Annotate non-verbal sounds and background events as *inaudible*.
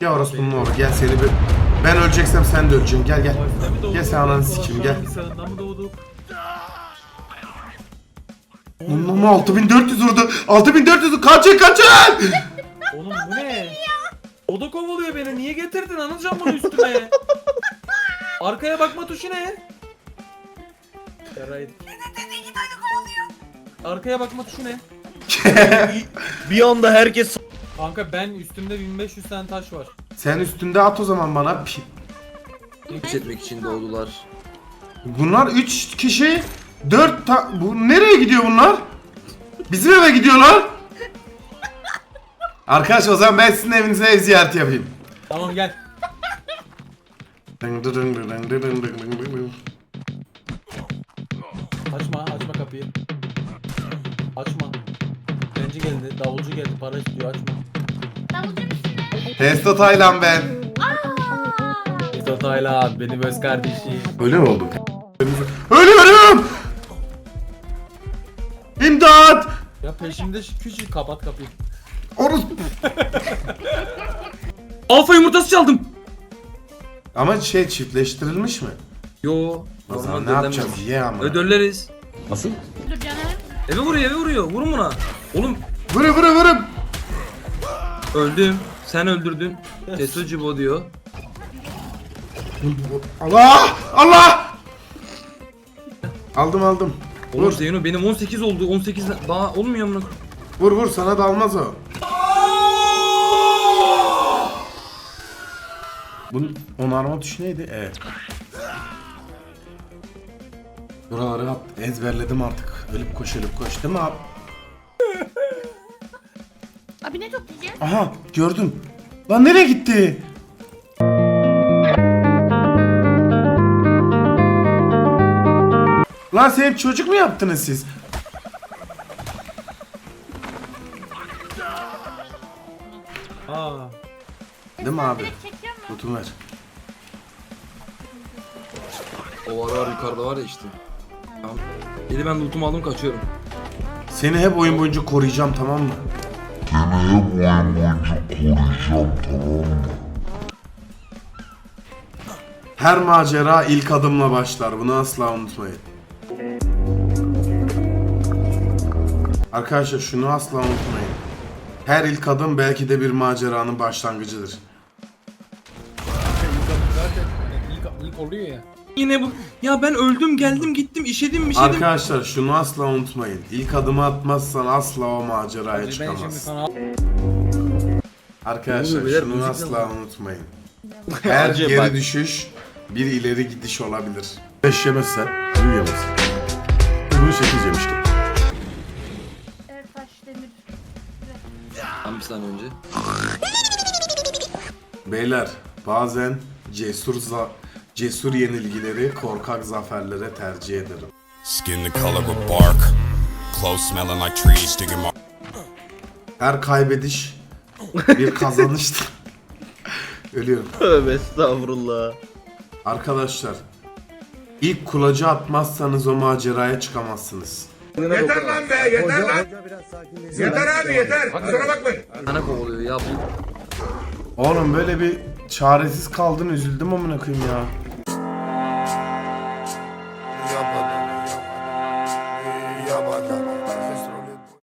Gel orospunun oğlu gel seni bir... Ben öleceksem sen de öleceksin gel gel. Gel sen ananı sikeyim, gel. doğduk? Oğlum 6400 vurdu. 6400 kaçın kaçın. Oğlum bu ne? O da kovalıyor beni. Niye getirdin Anılcan bunu üstüme? Arkaya bakma tuşu ne? Yaraydı. Arkaya bakma tuşu ne? *laughs* Bir anda herkes Kanka ben üstümde 1500 tane taş var. Sen üstünde at o zaman bana. Pi- Hiç etmek için doğdular. Bunlar 3 kişi 4 ta... Bu nereye gidiyor bunlar? Bizim eve gidiyorlar. Arkadaş o zaman ben sizin evinize ev ziyareti yapayım. Tamam gel. Açma açma kapıyı. Açma. Zenci geldi, davulcu geldi, para istiyor açma. Davulcu musun? Testo Taylan ben. İso Taylan benim öz kardeşim. Öyle mi oldu? Ölüyorum! İmdat! Ya peşimde şu küçük kapat kapıyı. Orus... *laughs* Alfa yumurtası çaldım. Ama şey çiftleştirilmiş mi? Yo. O zaman ne yapacağız? Ye ama. Ödülleriz. Dur canım. Eve vuruyor eve vuruyor. Vurun buna. Oğlum Vırı vırı vırı. Öldüm. Sen öldürdün. Teso Cibo diyor. Allah! Allah! Aldım aldım. Oğlum Vur. Zeyno benim 18 oldu. 18 daha olmuyor mu? Vur vur sana da almaz o. Bunun onarma tuşu neydi? Evet. Buraları at, ezberledim artık. Ölüp koş ölüp koş değil mi abi? Toplayacağız? Aha gördüm. Lan nereye gitti? Lan sen çocuk mu yaptınız siz? Aa. Değil mi abi? Çekiyor mu? Lootum ver. O var var yukarıda var ya işte. Tamam. Yedi ben lootumu aldım kaçıyorum. Seni hep oyun boyunca koruyacağım tamam mı? Her macera ilk adımla başlar. Bunu asla unutmayın. Arkadaşlar şunu asla unutmayın. Her ilk adım belki de bir maceranın başlangıcıdır. Zaten ilk, ilk oluyor ya. Yine bu. Ya ben öldüm geldim gittim işedim işedim. Arkadaşlar şunu asla unutmayın. İlk adımı atmazsan asla o maceraya Ben şimdi çıkamazsın. sana Arkadaşlar oluyor beyler? şunu Müzik asla lan? unutmayın. *laughs* Her Acaba- geri düşüş bir ileri gidiş olabilir. Beş yemezsen büyüyemezsin. Bunu çekeceğim işte. Evet taş demir. Tam bir saniye önce. Beyler bazen cesur za cesur yenilgileri korkak zaferlere tercih ederim. Skin the color of bark, clothes smelling like trees, digging my Her kaybediş bir kazanıştır. *laughs* Ölüyorum. Tövbe estağfurullah. Arkadaşlar ilk kulacı atmazsanız o maceraya çıkamazsınız. Yeter lan be yeter lan. Yeter abi yeter. Kusura bakmayın. Sana kovalıyor ya bu. Oğlum böyle bir çaresiz kaldın üzüldüm amına koyayım ya.